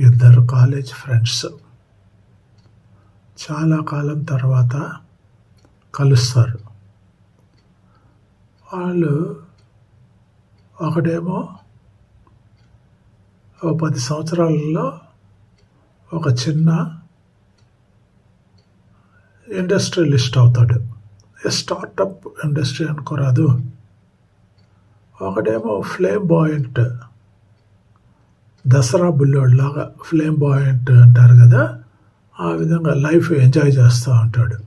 ఇద్దరు college friends చాలా కాలం తర్వాత కలుస్తారు. వాళ్ళు ఒకడేమో ఒక పది సంవత్సరాలలో ఒక చిన్న ఇండస్ట్రియలిస్ట్ అవుతాడు. స్టార్టప్ ఇండస్ట్రీ అనుకోరాదు. ఒకడేమో ఫ్లేమ్ బాయింట్ దసరా బుల్లోడ్ లాగా ఫ్లేమ్ బాయింట్ అంటారు కదా ఆ విధంగా లైఫ్ ఎంజాయ్ చేస్తూ ఉంటాడు.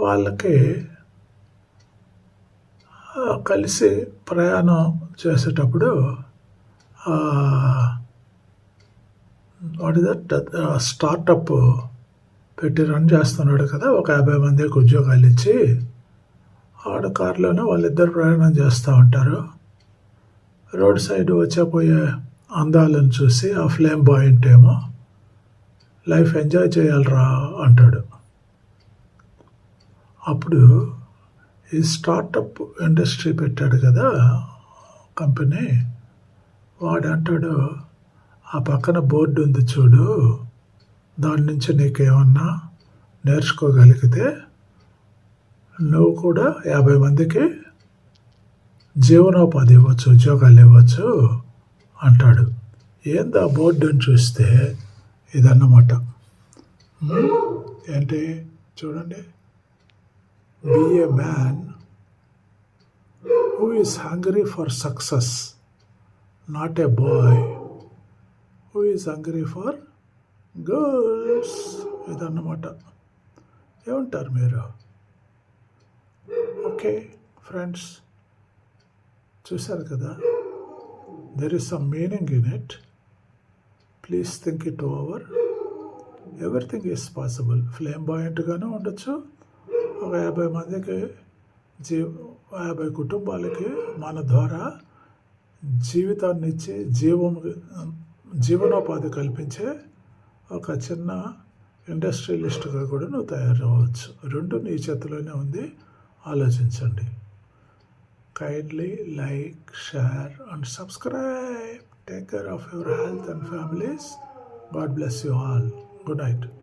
వాళ్ళకి కలిసి ప్రయాణం చేసేటప్పుడు వాటి స్టార్టప్ పెట్టి రన్ చేస్తున్నాడు కదా ఒక యాభై మందికి ఉద్యోగాలు ఇచ్చి ఆడ కారులోనే వాళ్ళిద్దరు ప్రయాణం చేస్తూ ఉంటారు. రోడ్ సైడ్ వచ్చేపోయే అందాలను చూసి ఆ ఫ్లేమ్ బాయింట్ ఏమో లైఫ్ ఎంజాయ్ చేయాలరా అంటాడు. అప్పుడు ఈ స్టార్టప్ ఇండస్ట్రీ పెట్టాడు కదా కంపెనీ. వాడు అంటాడు ఆ పక్కన బోర్డు ఉంది చూడు దాని నుంచి నీకేమన్నా నేర్చుకోగలిగితే నువ్వు కూడా యాభై మందికి జీవనోపాధి ఇవ్వచ్చు ఉద్యోగాలు ఇవ్వచ్చు అంటాడు. ఏందా బోర్డు అని చూస్తే ఇదన్నమాట. ఏంటి? చూడండి. Be a man who is hungry for success not a boy. Who is hungry for girls. ఇదన్నమాట. ఏమంటారు మీరు? Okay friends. చూశారు కదా? There is some meaning in it please think it over everything is possible flame బాయింట్గానే ఉండొచ్చు. ఒక యాభై మందికి జీ యాభై కుటుంబాలకి మన ద్వారా జీవితాన్ని ఇచ్చి జీవం జీవనోపాధి కల్పించే ఒక చిన్న ఇండస్ట్రియలిస్ట్గా కూడా నువ్వు తయారవ్వచ్చు. రెండు నీ చేతిలోనే ఉంది. ఆలోచించండి. Kindly like, share, and subscribe. Take care of your health and families. God bless you all. Good night.